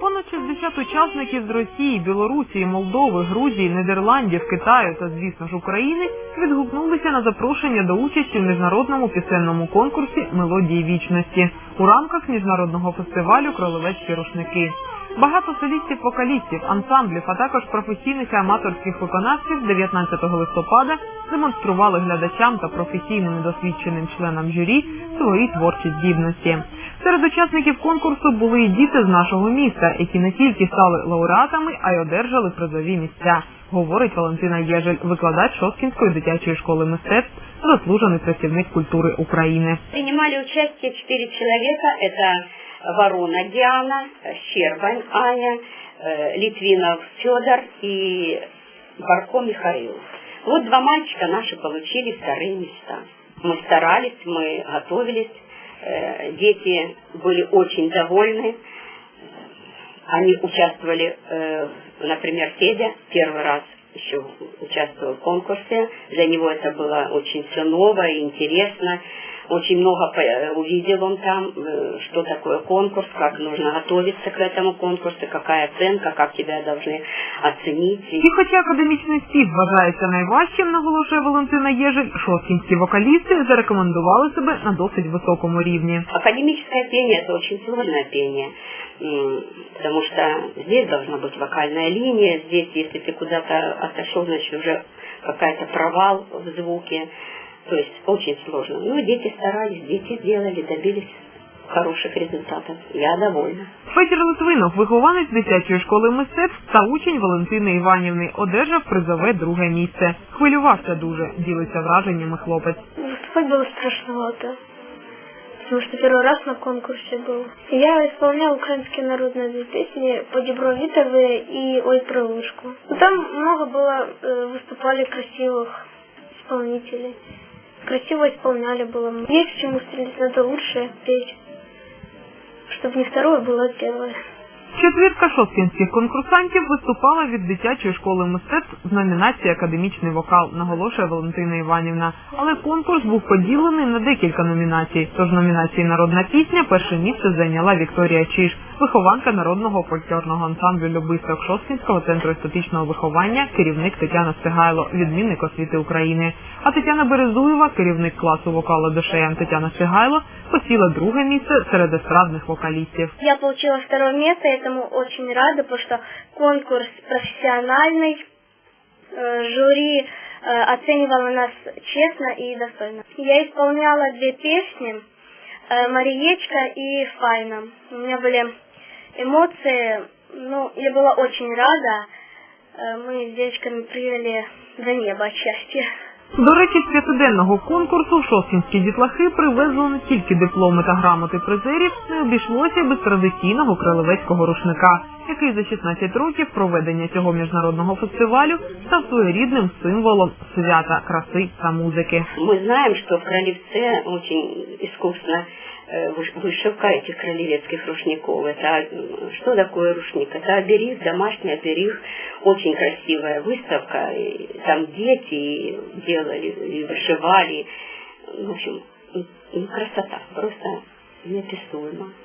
Понад 60 учасників з Росії, Білорусі, Молдови, Грузії, Нідерландів, Китаю та, звісно ж, України відгукнулися на запрошення до участі в міжнародному пісенному конкурсі Мелодії вічності у рамках міжнародного фестивалю Кролевецькі рушники. Багато солістів-вокалістів, ансамблів, а також професійних і аматорських виконавців 19 листопада демонстрували глядачам та професійним і досвідченим членам журі свої творчі здібності. Серед учасників конкурсу були і діти з нашого міста, які не тільки стали лауреатами, а й одержали призові місця, говорить Валентина Єжель, викладач Шосткінської дитячої школи мистецтв, заслужений працівник культури України. Принимали участие четыре человека. Это Ворона Диана, Щербань Аня, э, Литвинов Федор и Барко Михаил. Вот два мальчика наши получили вторые места. Мы старались, мы готовились. Э, Дети были очень довольны. Они участвовали, э, например, Федя первый раз еще участвовал в конкурсе. Для него это было очень все новое и интересно Очень много по- э, увидел он там, э, что такое конкурс, как нужно готовиться к этому конкурсу, какая оценка, как тебя должны оценить. І хоча академічний спів вважається найважчим, наголошує Валентина Єжель, шосткінські вокалісти зарекомендували себе на досить високому рівні. Академическое пение – это очень сложное пение, м, потому что здесь должна быть вокальная линия, здесь, если ты куда-то отошел, значит, уже какая-то провал в звуке, то есть очень сложно. Ну, дети старались, дети сделали, добились хороших результатов. Я довольна. Петр Литвинов, вихованець дитячої школи мистецтв та учень Валентини Іванівни, одержав призове друге місце. Хвилювався дуже, ділиться враженнями хлопець. Выступать было страшновато, потому что первый раз на конкурсе был. Я исполнял украинские народные две песни «По дебро Витовы» и «Ой, крылышку». Ну, Там много было, э, выступали красивых исполнителей. Красиво исполняли было. Есть к чему стремиться, надо лучше петь, чтобы не второе было первое. Четвірка шосткінських конкурсантів виступала від дитячої школи мистецтв з номінації Академічний вокал, наголошує Валентина Іванівна. Але конкурс був поділений на декілька номінацій. Тож в номінації Народна пісня перше місце зайняла Вікторія Чиж, вихованка народного фольклорного ансамблю Любисток Шосткінського центру естетичного виховання, керівник Тетяна Стигайло, відмінник освіти України. А Тетяна Березуєва, керівник класу вокалу душеям Тетяна Стигайло, посіла друге місце серед естрадних вокалістів. Я получила второе место, этому очень рада, потому что конкурс профессиональный, э, жюри э, оценивало нас честно и достойно. Я исполняла две песни, э, «Мариечка» и «Файна». У меня были эмоции, ну, я была очень рада. Э, Мы с девочками прыгали до неба от счастья. До речі, з п'ятиденного конкурсу шосткінські дітлахи привезли не тільки дипломи та грамоти призерів, не обійшлося й без традиційного крилевецького рушника, який за 16 років проведення цього міжнародного фестивалю став своєрідним символом свята краси та музики. Мы знаем, что в Кролевце очень искусно э, выш- вышивка этих кролевецких рушников. Это м, что такое рушник? Это оберег, домашний оберег, очень красивая выставка. и Там дети делали и вышивали. В общем, красота, просто неописуема.